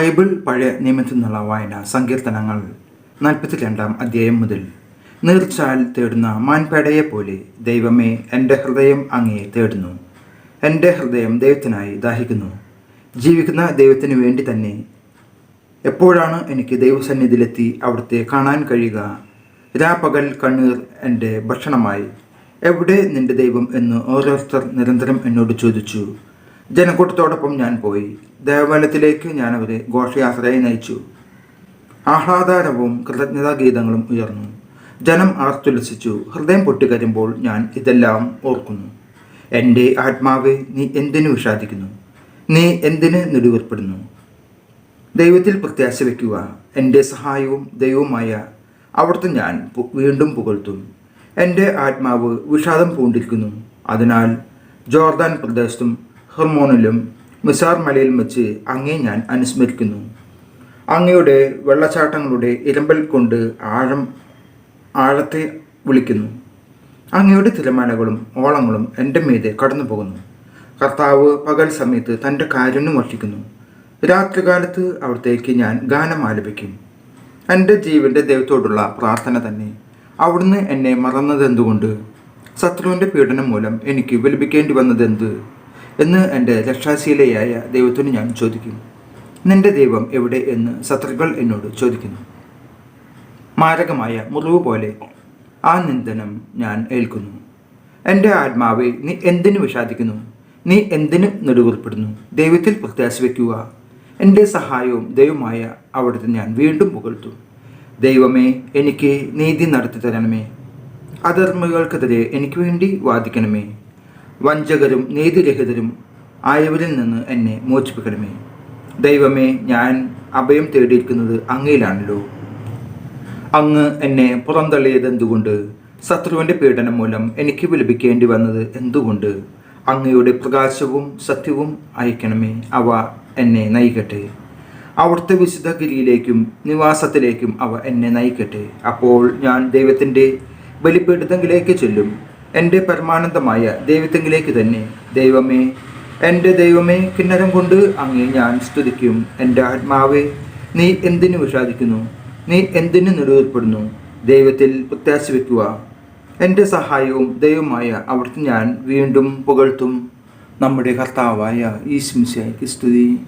Bible പഴയ നിയമത്തിൽ നിന്നുള്ള വായന സങ്കീർത്തനങ്ങൾ നാൽപ്പത്തി രണ്ടാം അധ്യായം മുതൽ നീർച്ചാൽ തേടുന്ന മാൻപേടയെ പോലെ ദൈവമേ എന്റെ ഹൃദയം അങ്ങേ തേടുന്നു. എന്റെ ഹൃദയം ദൈവത്തിനായി ദാഹിക്കുന്നു. ജീവിക്കുന്ന ദൈവത്തിന് വേണ്ടി തന്നെ എപ്പോഴാണ് എനിക്ക് ദൈവസന്നിധിയിലെത്തി അവിടുത്തെ കാണാൻ കഴിയുക? രാപ്പകൽ കണ്ണീർ എന്റെ ഭക്ഷണമായി. എവിടെ നിന്റെ ദൈവം എന്ന് ഓരോരുത്തർ നിരന്തരം എന്നോട് ചോദിച്ചു. ജനക്കൂട്ടത്തോടൊപ്പം ഞാൻ പോയി. ദേവാലയത്തിലേക്ക് ഞാൻ അവരെ ഘോഷയാത്രയായി നയിച്ചു. ആഹ്ലാദാരവും കൃതജ്ഞതാ ഗീതങ്ങളും ഉയർന്നു. ജനം ആർത്തുല്ലസിച്ചു. ഹൃദയം പൊട്ടിക്കരുമ്പോൾ ഞാൻ ഇതെല്ലാം ഓർക്കുന്നു. എന്റെ ആത്മാവെ നീ എന്തിനു വിഷാദിക്കുന്നു? നീ എന്തിന് നെടുവേർപ്പെടുന്നു? ദൈവത്തിൽ പ്രത്യാശ വയ്ക്കുക. എന്റെ സഹായവും ദൈവവുമായ അവിടുത്തെ ഞാൻ വീണ്ടും പുകഴ്ത്തും. എന്റെ ആത്മാവ് വിഷാദം പൂണ്ടിരിക്കുന്നു. അതിനാൽ ജോർദാൻ പ്രദേശത്തും ഹെർമോണിലും മിസാർ മലയിലും വെച്ച് അങ്ങേ ഞാൻ അനുസ്മരിക്കുന്നു. അങ്ങയുടെ വെള്ളച്ചാട്ടങ്ങളുടെ ഇരമ്പൽ കൊണ്ട് ആഴം ആഴത്തെ വിളിക്കുന്നു. അങ്ങയുടെ തിരമാലകളും ഓളങ്ങളും എന്റെ മീതെ കടന്നു പോകുന്നു കർത്താവ് പകൽ സമയത്ത് തന്റെ കാരുണ്യം വർഷിക്കുന്നു. രാത്രികാലത്ത് അവിടത്തേക്ക് ഞാൻ ഗാനം ആലപിക്കും. എന്റെ ജീവന്റെ ദൈവത്തോടുള്ള പ്രാർത്ഥന തന്നെ അവിടുന്ന് എന്നെ മറന്നതെന്തുകൊണ്ട്? ശത്രുവിന്റെ പീഡനം മൂലം എനിക്ക് വിലപിക്കേണ്ടി വന്നതെന്ത്? എന്ന് എന്റെ രക്ഷാശീലയായ ദൈവത്തിന് ഞാൻ ചോദിക്കുന്നു. നിന്റെ ദൈവം എവിടെ എന്ന് ശത്രുക്കൾ എന്നോട് ചോദിക്കുന്നു. മാരകമായ മുറിവ് പോലെ ആ നിന്ദനം ഞാൻ ഏൽക്കുന്നു. എന്റെ ആത്മാവെ നീ എന്തിനു വിഷാദിക്കുന്നു? നീ എന്തിനു നെടുവേർപ്പെടുന്നു? ദൈവത്തിൽ പ്രത്യാശ വയ്ക്കുക എന്റെ സഹായവും ദൈവമായ അവിടുത്തെ ഞാൻ വീണ്ടും പുകഴ്ത്തും. ദൈവമേ എനിക്ക് നീതി നടത്തി തരണമേ അധർമ്മികൾക്കെതിരെ എനിക്ക് വേണ്ടി വാദിക്കണമേ. വഞ്ചകരും നീതിരഹിതരും ആയവരിൽ നിന്ന് എന്നെ മോചിപ്പിക്കണമേ. ദൈവമേ ഞാൻ അഭയം തേടിയിരിക്കുന്നത് അങ്ങയിലാണല്ലോ. അങ്ങ് എന്നെ പുറന്തള്ളിയത് എന്തുകൊണ്ട് ശത്രുവിന്റെ പീഡനം മൂലം എനിക്ക് വിലപിക്കേണ്ടി വന്നത് എന്തുകൊണ്ട്? അങ്ങയുടെ പ്രകാശവും സത്യവും അയക്കണമേ. അവ എന്നെ നയിക്കട്ടെ. അവിടുത്തെ വിശുദ്ധഗിരിയിലേക്കും നിവാസത്തിലേക്കും അവ എന്നെ നയിക്കട്ടെ. അപ്പോൾ ഞാൻ ദൈവത്തിന്റെ ബലിപീഠത്തെങ്കിലേക്ക് ചെല്ലും. എന്റെ പരമാനന്ദമായ ദൈവത്തെങ്കിലേക്ക് തന്നെ ദൈവമേ എന്റെ ദൈവമേ കിന്നരം കൊണ്ട് അങ്ങേ ഞാൻ സ്തുതിക്കും. എന്റെ ആത്മാവേ നീ എന്തിനു വിഷാദിക്കുന്നു? നീ എന്തിനു നെടുവേർപ്പെടുന്നു? ദൈവത്തിൽ പ്രത്യാശ വയ്ക്കുക. എന്റെ സഹായവും ദൈവമായ അവിടുത്തെ ഞാൻ വീണ്ടും പുകഴ്ത്തും. നമ്മുടെ കർത്താവായ ഈശ്മിശയ്ക്ക് സ്തുതി.